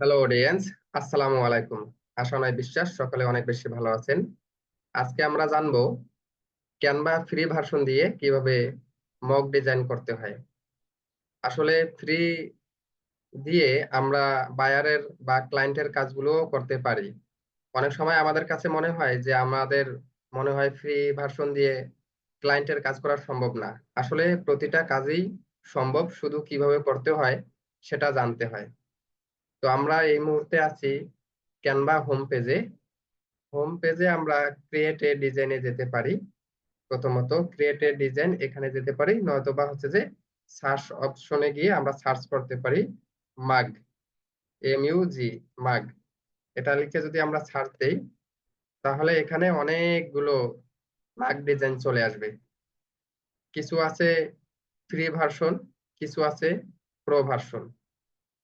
Hello audience আসসালামু আলাইকুম। আশা বিশ্বাস, সকালে অনেক বেশি ভালো আছেন। আজকে আমরা জানব ক্যানভা ফ্রি ভার্সন দিয়ে কীভাবে মক ডিজাইন করতে হয়। আসলে ফ্রি দিয়ে আমরা বায়ারের বা ক্লায়েন্টের কাজগুলো করতে পারি। অনেক সময় আমাদের কাছে মনে হয় যে আমাদের মনে হয় ফ্রি ভার্সন দিয়ে ক্লায়েন্টের কাজ করা সম্ভব না। আসলে প্রতিটা কাজই সম্ভব, শুধু কীভাবে করতে হয় সেটা জানতে হয়। তো আমরা এই মুহূর্তে আছি ক্যানভা হোম পেজে হোম পেজে আমরা ক্রিয়েট এ ডিজাইনে যেতে পারি। প্রথমত ক্রিয়েট এ ডিজাইন এখানে যেতে পারি, নয়তোবা হচ্ছে যে সার্চ অপশনে গিয়ে আমরা সার্চ করতে পারি মাগ এম ইউ জি মাগ এটা লিখে যদি আমরা সার্চ দেই, তাহলে এখানে অনেকগুলো মাগ ডিজাইন চলে আসবে। কিছু আছে ফ্রি ভার্সন কিছু আছে প্রো ভার্সন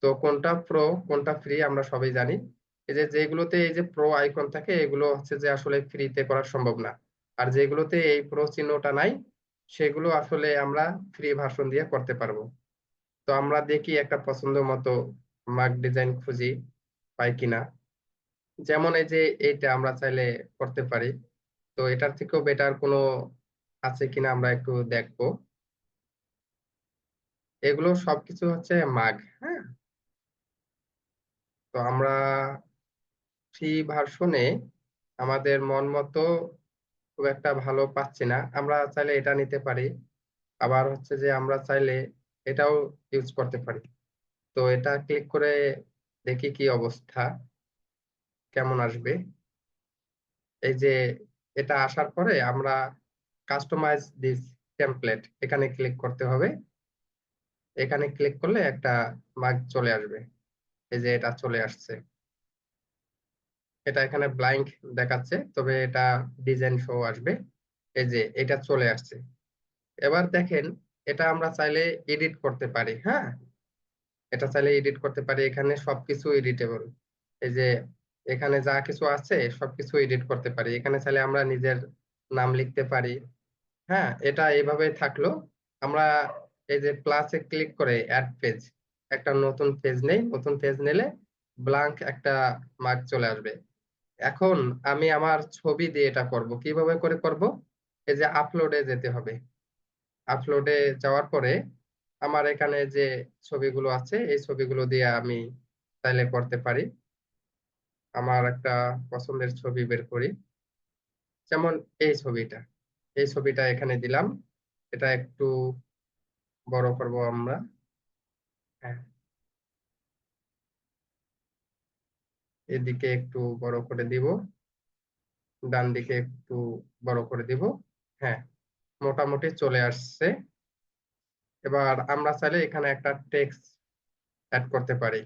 তো কোনটা প্রো কোনটা ফ্রি আমরা সবাই জানি। এই যে যেগুলোতে এই যে প্রো আইকন থাকে, এগুলো হচ্ছে যে আসলে ফ্রিতে করা সম্ভব না। আর যেগুলোতে এই প্রো চিহ্নটা নাই, সেগুলো আসলে আমরা ফ্রি ভার্সন দিয়ে করতে পারব। তো আমরা দেখি একটা পছন্দ মতো মার্ক ডিজাইন খুঁজি, পাই কিনা। যেমন এই যে এইটা আমরা চাইলে করতে পারি। তো এটার থেকেও বেটার কোনো আছে কিনা আমরা একটু দেখব। এগুলো সবকিছু হচ্ছে মাগ হ্যাঁ? তো আমরা ফ্রি ভার্সনে আমাদের মন মতো খুব একটা ভালো পাচ্ছি না। আমরা চাইলে এটা নিতে পারি। আবার হচ্ছে যে আমরা চাইলে এটাও ইউজ করতে পারি। তো এটা ক্লিক করে দেখি কি অবস্থা, কেমন আসবে। এই যে এটা আসার পরে আমরা কাস্টমাইজ দিস টেমপ্লেট এখানে ক্লিক করতে হবে। এখানে ক্লিক করলে একটা মার্ক চলে আসবে। এই যে এটা চলে আসছে। এটা এখানে ব্ল্যাঙ্ক দেখাচ্ছে, তবে এটা ডিজাইন শো আসবে। এই যে এটা চলে আসছে। এবার দেখেন, এটা আমরা চাইলে এডিট করতে পারি হ্যাঁ? এটা চাইলে এডিট করতে পারি, এখানে সবকিছু এডিটেবল এই যে এখানে যা কিছু আছে, সবকিছু এডিট করতে পারি। এখানে চাইলে আমরা নিজের নাম লিখতে পারি হ্যাঁ? এটা এইভাবে থাকল। আমরা এই যে প্লাসে ক্লিক করে অ্যাড পেজ একটা নতুন পেজ নেই, নতুন পেজ নিলে ব্লাঙ্ক একটা মার্ক চলে আসবে। এখন আমি আমার ছবি দিয়ে এটা করব। কীভাবে করে করব? এই যে আপলোডে যেতে হবে। আপলোডে যাওয়ার পরে আমার এখানে যে ছবিগুলো আছে, এই ছবিগুলো দিয়ে আমি চাইলে করতে পারি। আমার একটা পছন্দের ছবি বের করি। যেমন এই ছবিটা। এই ছবিটা এখানে দিলাম। এটা একটু বড় করব আমরা। এদিকে একটু বড় করে দিব ডান দিকে একটু বড় করে দিব হ্যাঁ মোটামুটি চলে আসছে। এবার আমরা চাইলে এখানে একটা টেক্সট অ্যাড করতে পারি,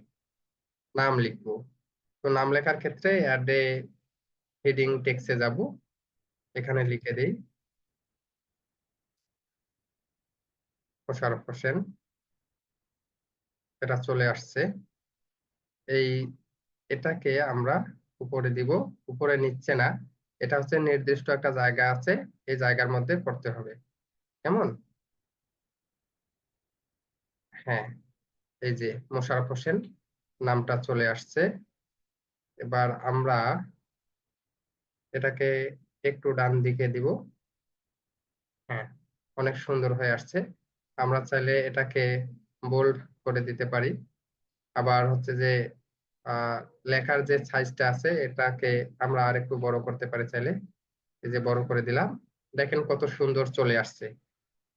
নাম লিখব। তো নাম লেখার ক্ষেত্রে অ্যাডে হেডিং টেক্সটে যাব, এখানে লিখে দিই মোশারফ হোসেন। এটা চলে আসছে। এই এটাকে আমরা উপরে দিব, উপরে নিচ্ছে না। এটা হচ্ছে নির্দিষ্ট একটা জায়গা আছে, এই জায়গার মধ্যে করতে হবে। কেমন? হ্যাঁ এই যে মোশারফ হোসেন নামটা চলে আসছে। এবার আমরা এটাকে একটু ডান দিকে দিব। হ্যাঁ অনেক সুন্দর হয়ে আসছে। আমরা চাইলে এটাকে বোল্ড করে দিতে পারি। আবার হচ্ছে যে লেখার যে সাইজটা আছে, এটাকে আমরা আর একটু বড় করতে পারি চাইলে। এই যে বড় করে দিলাম, দেখেন কত সুন্দর চলে আসছে।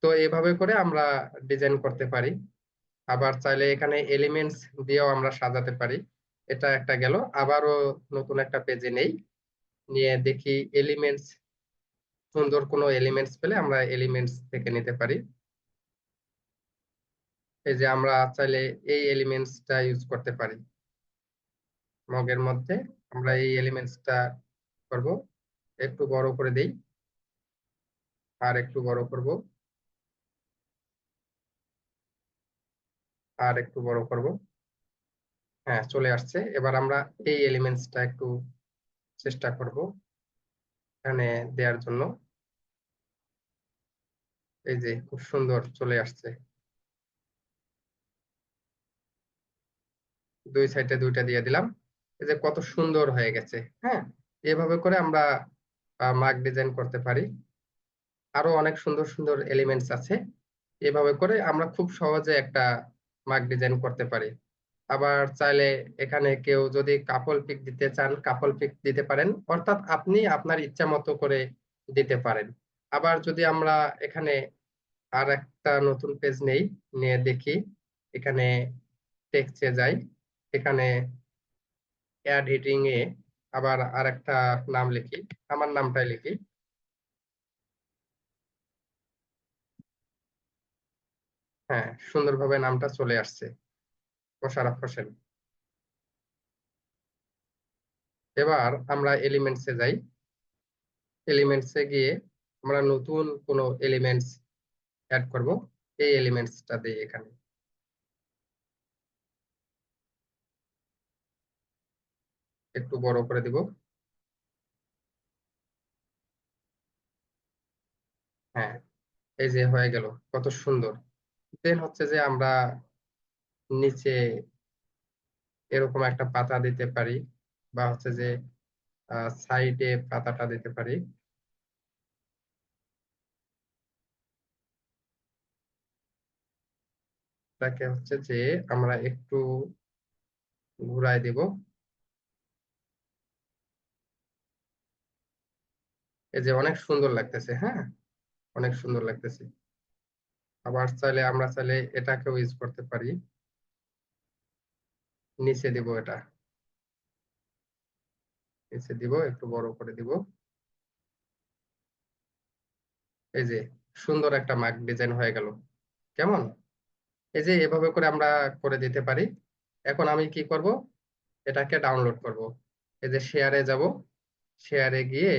তো এইভাবে করে আমরা ডিজাইন করতে পারি। আবার চাইলে এখানে এলিমেন্টস দিয়েও আমরা সাজাতে পারি। এটা একটা গেল। আবারও নতুন একটা পেজে নেই। নিয়ে দেখি এলিমেন্টস সুন্দর কোনো এলিমেন্টস পেলে আমরা এলিমেন্টস থেকে নিতে পারি। এই যে আমরা চাইলে এই এলিমেন্টসটা ইউজ করতে পারি। মগের মধ্যে আমরা এই এলিমেন্টসটা করব। একটু বড় করে দেই। আর একটু বড় করব। আর একটু বড় করব। হ্যাঁ চলে আসছে। এবার আমরা এই এলিমেন্টসটা একটু চেষ্টা করব এখানে দেওয়ার জন্য। এই যে খুব সুন্দর চলে আসছে। দুই সাইডে দুইটা দিয়ে দিলাম। এই যে কত সুন্দর হয়ে গেছে হ্যাঁ? এভাবে করে আমরা মার্ক ডিজাইন করতে পারি। আরও অনেক সুন্দর সুন্দর এলিমেন্টস আছে। এভাবে করে আমরা খুব সহজে একটা মার্ক ডিজাইন করতে পারি। আবার চাইলে এখানে কেউ যদি কাপল পিক দিতে চান কাপল পিক দিতে পারেন। অর্থাৎ আপনি আপনার ইচ্ছা মতো করে দিতে পারেন। আবার যদি আমরা এখানে আর একটা নতুন পেজ নেই, নিয়ে দেখি, এখানে টেক্সটে যাই। এখানে অ্যাড হিটিং এ আবার আর একটা নাম লিখি, আমার নামটাই লিখি। হ্যাঁ সুন্দরভাবে নামটা চলে আসছে মোশারফ হোসেন। এবার আমরা এলিমেন্টসে যাই। এলিমেন্টসে গিয়ে আমরা নতুন কোনো এলিমেন্টস অ্যাড করব, এই এলিমেন্টসটা দিই এখানে। একটু বড় করে দিব। হ্যাঁ এই যে হয়ে গেল, কত সুন্দর। দেন হচ্ছে যে আমরা নিচে এরকম একটা পাতা দিতে পারি বা হচ্ছে যে সাইডে পাতাটা দিতে পারি। তাকে হচ্ছে যে আমরা একটু ঘুরাই দেব। এই যে অনেক সুন্দর লাগতেছে হ্যাঁ? অনেক সুন্দর লাগতেছে। আবার চাইলে আমরা চাইলে এটাকেও ইউজ করতে পারি। নিচে দিব এটা। নিচে দিব, একটু বড় করে দিব। এই যে সুন্দর একটা মার্ক ডিজাইন হয়ে গেল। কেমন? এই যে এভাবে করে আমরা করে দিতে পারি। এখন আমি কি করব? এটাকে ডাউনলোড করব। এই যে শেয়ারে যাব। শেয়ারে গিয়ে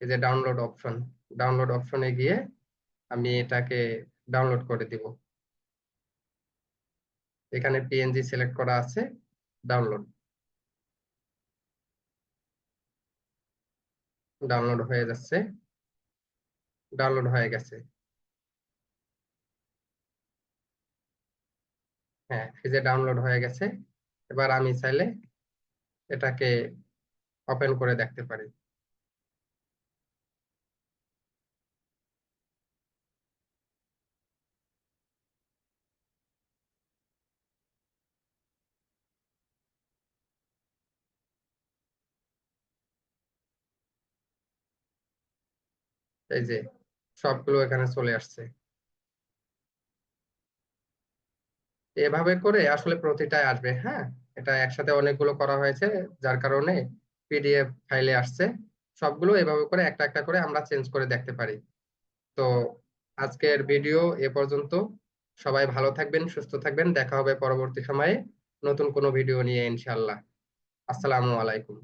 এই যে ডাউনলোড অপশন ডাউনলোড অপশনে গিয়ে আমি এটাকে ডাউনলোড করে দিব। এখানে পিএনজি সিলেক্ট করা আছে ডাউনলোড ডাউনলোড হয়ে যাচ্ছে। ডাউনলোড হয়ে গেছে। হ্যাঁ যে ডাউনলোড হয়ে গেছে, এবার আমি চাইলে এটাকে ওপেন করে দেখতে পারি। এই যে সবগুলো এখানে চলে আসছে। এভাবে করে আসলে প্রতিটাই আসবে হ্যাঁ? এটা একসাথে অনেকগুলো করা হয়েছে, যার কারণে পিডিএফ ফাইলে আসছে। সবগুলো এভাবে করে একটা একটা করে আমরা চেঞ্জ করে দেখতে পারি। তো আজকের ভিডিও এ পর্যন্ত। সবাই ভালো থাকবেন, সুস্থ থাকবেন। দেখা হবে পরবর্তী সময়ে নতুন কোনো ভিডিও নিয়ে ইনশাল্লাহ আসসালামু আলাইকুম।